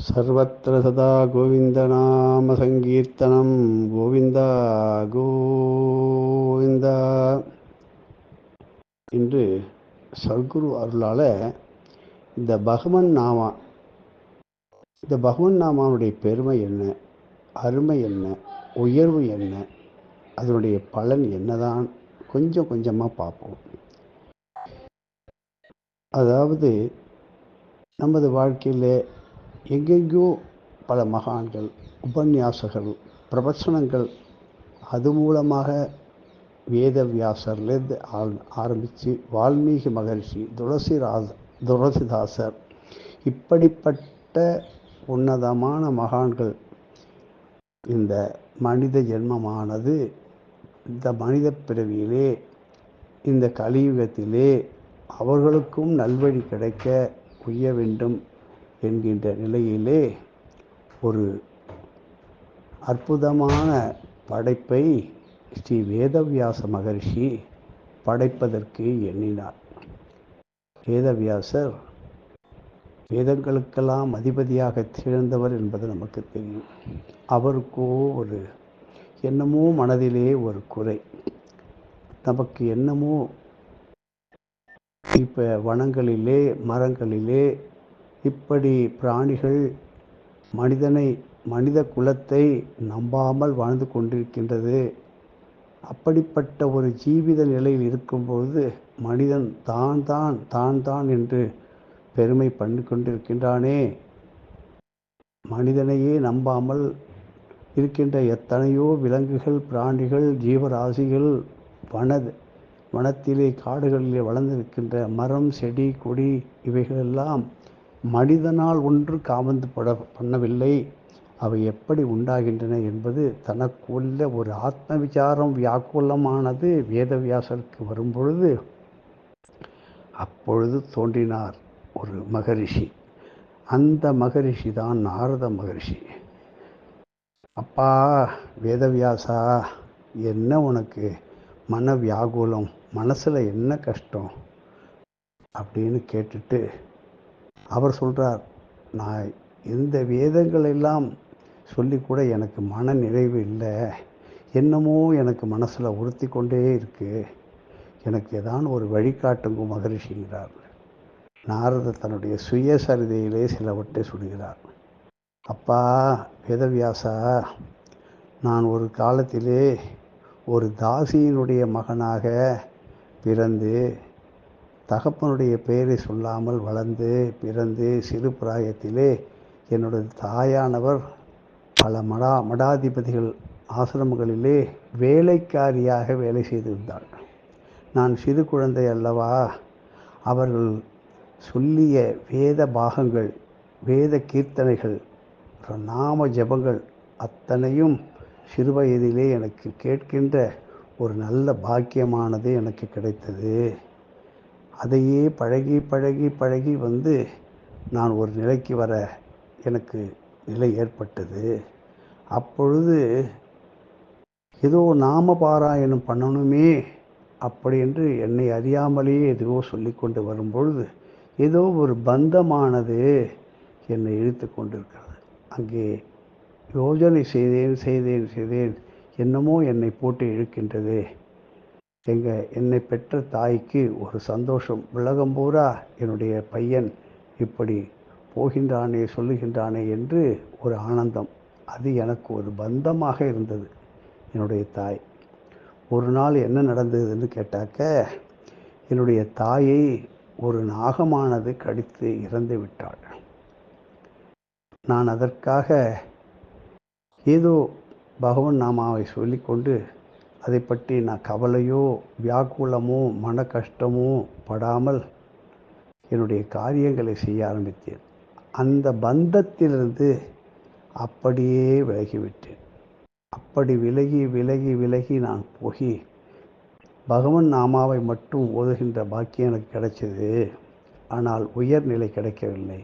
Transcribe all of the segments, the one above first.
सर्वत्र सदा गोविन्दनामसङ्कीर्तनं கோவிந்த கோவிந்தா இன்று சர்க்குரு அருளால் இந்த பகவன் நாமா இந்த பகவன் நாமாவுடைய பெருமை என்ன அருமை என்ன உயர்வு என்ன அதனுடைய பலன் என்னதான் கொஞ்சம் கொஞ்சமாக பார்ப்போம் அதாவது நமது வாழ்க்கையில் எங்கெங்கோ பல மகான்கள் உபன்யாசகர்கள் பிரவச்சனங்கள் அது மூலமாக வேதவியாசர்லேருந்து ஆரம்பித்து வால்மீகி மகர்ஷி துளசிராச துளசிதாசர் இப்படிப்பட்ட உன்னதமான மகான்கள் இந்த மனித ஜென்மமானது இந்த மனித பிறவியிலே இந்த கலியுகத்திலே அவர்களுக்கும் நல்வழி கிடைக்க உய்ய வேண்டும். என்கின்ற நிலையிலே ஒரு அற்புதமான படைப்பை ஸ்ரீ வேதவியாச மகர்ஷி படைப்பதற்கு எண்ணினார். வேதவியாசர் வேதங்களுக்கெல்லாம் அதிபதியாக திகழ்ந்தவர் என்பது நமக்கு தெரியும். அவருக்கோ ஒரு என்னமோ மனதிலே ஒரு குறை. நமக்கு என்னமோ இப்போ வனங்களிலே மரங்களிலே இப்படி பிராணிகள் மனிதனை மனித குலத்தை நம்பாமல் வாழ்ந்து கொண்டிருக்கின்றது. அப்படிப்பட்ட ஒரு ஜீவித நிலையில் இருக்கும்போது மனிதன் தான் தான் தான் தான் என்று பெருமை பண்ணி கொண்டிருக்கின்றானே. மனிதனையே நம்பாமல் இருக்கின்ற எத்தனையோ விலங்குகள் பிராணிகள் ஜீவராசிகள் வன வனத்திலே காடுகளிலே வளர்ந்திருக்கின்ற மரம் செடி கொடி இவைகளெல்லாம் மனிதனால் ஒன்று காமந்து பட பண்ணவில்லை. அவை எப்படி உண்டாகின்றன என்பது தனக்குள்ள ஒரு ஆத்ம விசாரம் வியாக்குலமானது வேதவியாசருக்கு வரும்பொழுது அப்பொழுது தோன்றினார் ஒரு மகரிஷி. அந்த மகரிஷி தான் நாரத மகரிஷி. அப்பா வேதவியாசா என்ன உனக்கு? மன வியாகுலம் மனசில் என்ன கஷ்டம்? அப்படின்னு கேட்டுட்டு அவர் சொல்கிறார் நான் இந்த வேதங்கள் எல்லாம் சொல்லி கூட எனக்கு மன நிறைவு இல்லை. என்னமோ எனக்கு மனசில் உறுத்தி கொண்டே இருக்குது எனக்கு ஏதான் ஒரு வழிகாட்டுங்க மகரிஷிங்கிறார். நாரத தன்னுடைய சுயசரிதையிலே சிலவற்றை சொல்கிறார். அப்பா வேதவியாசா நான் ஒரு காலத்திலே ஒரு தாசியினுடைய மகனாக பிறந்து தகப்பனுடைய பெயரை சொல்லாமல் வளர்ந்து பிறந்து சிறு பிராயத்திலே என்னுடைய தாயானவர் பல மடா மடாதிபதிகள் ஆசிரமங்களிலே வேலைக்காரியாக வேலை செய்திருந்தாள் நான் சிறு குழந்தை அல்லவா? அவர்கள் சொல்லிய வேத பாகங்கள் வேத கீர்த்தனைகள் நாம ஜபங்கள் அத்தனையும் சிறுவயதிலே எனக்கு கேட்கின்ற ஒரு நல்ல பாக்கியமானது எனக்கு கிடைத்தது. அதையே பழகி பழகி பழகி வந்து நான் ஒரு நிலைக்கு வர எனக்கு நிலை ஏற்பட்டது. அப்பொழுது ஏதோ நாம பாராயணம் பண்ணணுமே அப்படி என்று என்னை அறியாமலேயே எதுவோ சொல்லி கொண்டு வரும்பொழுது ஏதோ ஒரு பந்தமானது என்னை இழுத்து கொண்டிருக்கிறது. அங்கே யோஜனை செய்தேன் செய்தேன் செய்தேன். என்னமோ என்னை போட்டு இழுக்கின்றது. எங்கள் என்னை பெற்ற தாய்க்கு ஒரு சந்தோஷம். உலகம் பூரா என்னுடைய பையன் இப்படி போகின்றானே சொல்லுகின்றானே என்று ஒரு ஆனந்தம். அது எனக்கு ஒரு பந்தமாக இருந்தது என்னுடைய தாய். ஒரு நாள் என்ன நடந்ததுன்னு கேட்டாக்க என்னுடைய தாயை ஒரு நாகமானது கடித்து இறந்து விட்டாள். நான் அதற்காக ஏதோ பகவன் நாமாவை சொல்லிக்கொண்டு அதை பற்றி நான் கவலையோ வியாக்குலமோ மன கஷ்டமோ படாமல் என்னுடைய காரியங்களை செய்ய ஆரம்பித்தேன். அந்த பந்தத்திலிருந்து அப்படியே விலகிவிட்டேன். அப்படி விலகி விலகி விலகி நான் போய் பகவன் நாமாவை மட்டும் ஓதுகின்ற பாக்கியம் எனக்கு கிடைச்சது. ஆனால் உயர்நிலை கிடைக்கவில்லை.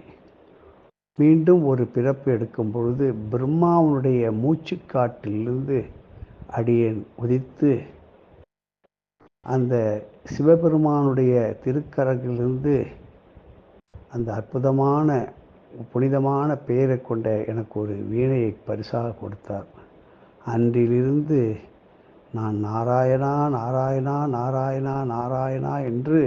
மீண்டும் ஒரு பிறப்பு எடுக்கும் பொழுது பிரம்மாவனுடைய மூச்சுக்காட்டிலிருந்து அடியேன் உதித்து அந்த சிவபெருமானுடைய திருக்கரங்கிலிருந்து அந்த அற்புதமான புனிதமான பெயரை கொண்ட எனக்கு ஒரு வீணையை பரிசாக கொடுத்தார். அன்றிலிருந்து நான் நாராயணா நாராயணா நாராயணா நாராயணா என்று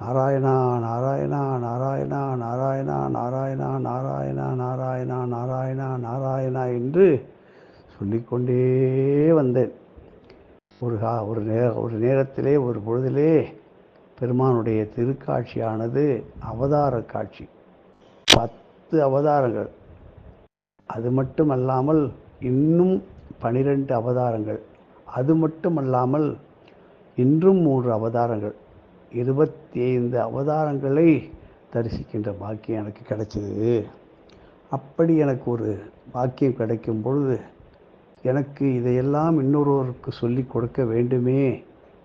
நாராயணா நாராயணா நாராயணா நாராயணா நாராயணா நாராயணா நாராயணா நாராயணா நாராயணா என்று சொல்லிக்கொண்டே வந்தேன். ஒரு கா ஒரு நேர ஒரு நேரத்திலே ஒரு பொழுதிலே பெருமானுடைய திருக்காட்சியானது அவதார காட்சி. பத்து அவதாரங்கள். அது மட்டுமல்லாமல் இன்னும் பனிரெண்டு அவதாரங்கள். அது மட்டுமல்லாமல் இன்றும் மூன்று அவதாரங்கள். இருபத்தி ஐந்து அவதாரங்களை தரிசிக்கின்ற பாக்கியம் எனக்கு கிடைச்சது. அப்படி எனக்கு ஒரு பாக்கியம் கிடைக்கும் பொழுது எனக்கு இதையெல்லாம் இன்னொருவருக்கு சொல்லிக் கொடுக்க வேண்டுமே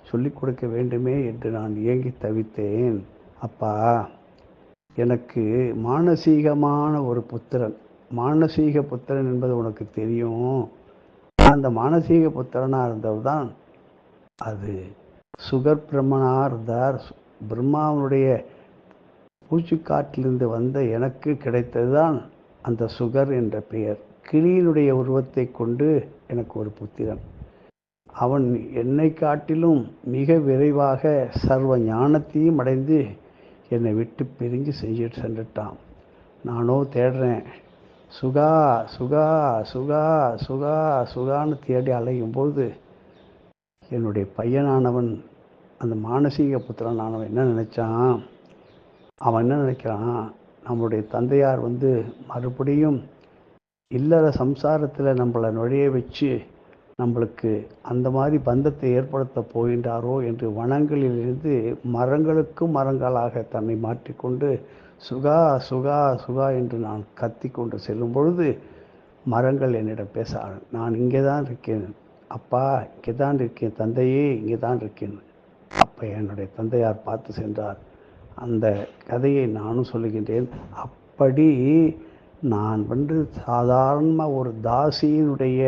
சொல்லிக் கொடுக்க வேண்டுமே என்று நான் ஏங்கி தவித்தேன். அப்பா எனக்கு மானசீகமான ஒரு புத்திரன். மானசீக புத்திரன் என்பது உனக்கு தெரியும். அந்த மானசீக புத்திரனாக இருந்தவர் தான் அது. சுகர் பிரம்மனாக இருந்தார். பிரம்மாவனுடைய பூச்சிக்காட்டிலிருந்து வந்த எனக்கு கிடைத்தது தான் அந்த சுகர் என்ற பெயர். கிளியினுடைய உருவத்தை கொண்டு எனக்கு ஒரு புத்திரன். அவன் என்னை காட்டிலும் மிக விரைவாக சர்வ ஞானத்தையும் அடைந்து என்னை விட்டு பிரிஞ்சு செஞ்சு சென்றுட்டான். நானோ தேடுறேன். சுகா சுகா சுகா சுகா சுகான்னு தேடி அலையும் போது என்னுடைய பையனானவன் அந்த மானசீக புத்திரனானவன் என்ன நினச்சான்? அவன் என்ன நினைக்கிறான்? நம்மளுடைய தந்தையார் வந்து மறுபடியும் இல்லற சம்சாரத்தில் நம்மளை நுழைய வச்சு நம்மளுக்கு அந்த மாதிரி பந்தத்தை ஏற்படுத்த போகின்றாரோ என்று வனங்களிலிருந்து மரங்களுக்கும் மரங்களாக தன்னை மாற்றிக்கொண்டு சுகா சுகா சுகா என்று நான் கத்தி கொண்டு செல்லும் பொழுது மரங்கள் என்னிடம் பேச நான் இங்கே தான் இருக்கேன். அப்பா இங்கே தான் இருக்கேன். தந்தையே இங்கே தான் இருக்கேன். அப்போ என்னுடைய தந்தையார் பார்த்து சென்றார். அந்த கதையை நானும் சொல்லுகின்றேன். அப்படி நான் வந்து சாதாரணமாக ஒரு தாசியினுடைய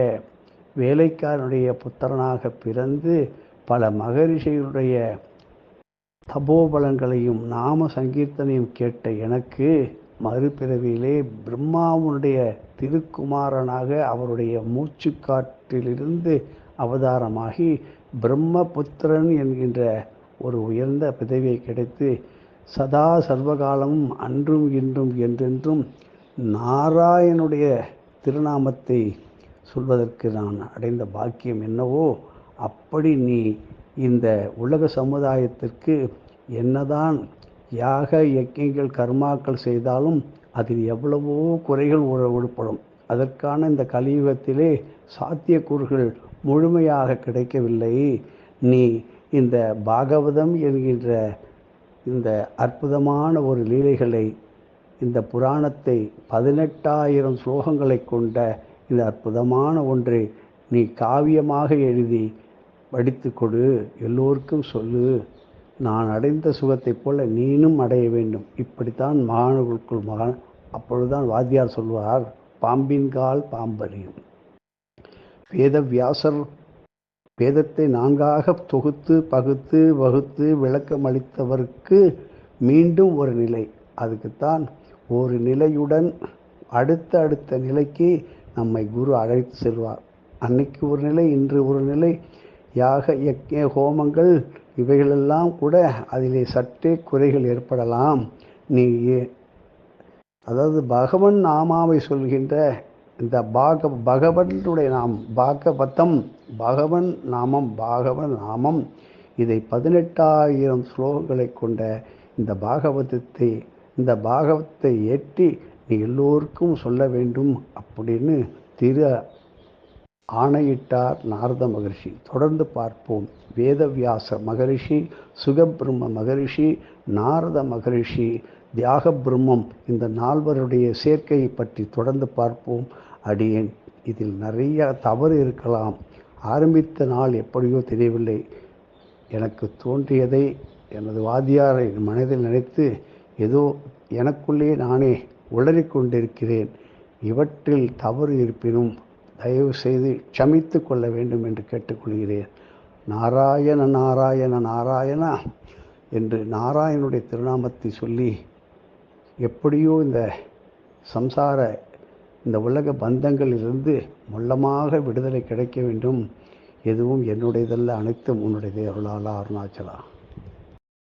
வேலைக்காரனுடைய புத்திரனாக பிறந்து பல மகரிஷிகளுடைய தபோபலங்களையும் நாம சங்கீர்த்தனையும் கேட்ட எனக்கு மறுபிறவியிலே பிரம்மாவுடைய திருக்குமாரனாக அவருடைய மூச்சுக்காற்றிலிருந்து அவதாரமாகி பிரம்மபுத்திரன் என்கின்ற ஒரு உயர்ந்த பிதவியை கிடைத்து சதா சர்வகாலமும் அன்றும் இன்றும் என்றென்றும் நாராயணுடைய திருநாமத்தை சொல்வதற்கு நான் அடைந்த பாக்கியம் என்னவோ அப்படி நீ இந்த உலக சமுதாயத்திற்கு என்னதான் யாக யக்கியங்கள் கர்மாக்கள் செய்தாலும் அதில் எவ்வளவோ குறைகள் உருப்படும் அதற்கான இந்த கலியுகத்திலே சாத்தியக்கூறுகள் முழுமையாக கிடைக்கவில்லை. நீ இந்த பாகவதம் என்கின்ற இந்த அற்புதமான ஒரு லீலைகளை இந்த புராணத்தை பதினெட்டாயிரம் ஸ்லோகங்களை கொண்ட இந்த அற்புதமான ஒன்றை நீ காவியமாக எழுதி படித்து கொடு. எல்லோருக்கும் சொல்லு. நான் அடைந்த சுகத்தைப் போல நீனும் அடைய வேண்டும். இப்படித்தான் மகானுக்குள் மகான். அப்பொழுதுதான் வாத்தியார் சொல்வார் பாம்பின் கால் பாம்பறியும். வேதவியாசர் வேதத்தை நான்காக தொகுத்து பகுத்து வகுத்து விளக்கம் அளித்தவருக்கு மீண்டும் ஒரு நிலை. அதுக்குத்தான் ஒரு நிலையுடன் அடுத்த அடுத்த நிலைக்கு நம்மை குரு அழைத்து செல்வார். அன்னைக்கு ஒரு நிலை இன்று ஒரு நிலை. யாக யக்ஞ ஹோமங்கள் இவைகளெல்லாம் கூட அதிலே சற்றே குறைகள் ஏற்படலாம். நீ அதாவது பகவன் நாமாவை சொல்கின்ற இந்த பாக பகவனுடைய நாம் பாகவதம் பகவன் நாமம் பாகவன் நாமம் இதை பதினெட்டாயிரம் ஸ்லோகங்களை கொண்ட இந்த பாகவதத்தை இந்த பாகவத்தை ஏற்றி நீ எல்லோருக்கும் சொல்ல வேண்டும் அப்படின்னு திரு ஆணையிட்டார் நாரத மகரிஷி. தொடர்ந்து பார்ப்போம். வேதவியாச மகரிஷி சுகபிரம்ம மகரிஷி நாரத மகரிஷி தியாக பிரம்மம் இந்த நால்வருடைய சேர்க்கையை பற்றி தொடர்ந்து பார்ப்போம். அடியேன் இதில் நிறைய தவறு இருக்கலாம். ஆரம்பித்த நாள் எப்படியோ தெரியவில்லை. எனக்கு தோன்றியதை எனது வாத்தியாரை மனதில் நினைத்து ஏதோ எனக்குள்ளே நானே உளறிக்கொண்டிருக்கிறேன். இவற்றில் தவறு இருப்பினும் தயவு செய்து க்ஷமித்து கொள்ள வேண்டும் என்று கேட்டுக்கொள்கிறேன். நாராயண நாராயண நாராயணா என்று நாராயணனுடைய திருநாமத்தை சொல்லி எப்படியோ இந்த சம்சார இந்த உலக பந்தங்களிலிருந்து மொல்லமாக விடுதலை கிடைக்க வேண்டும். எதுவும் என்னுடையதல்ல அனைத்தும் உன்னுடையதே அருளாலா அருணாச்சலா.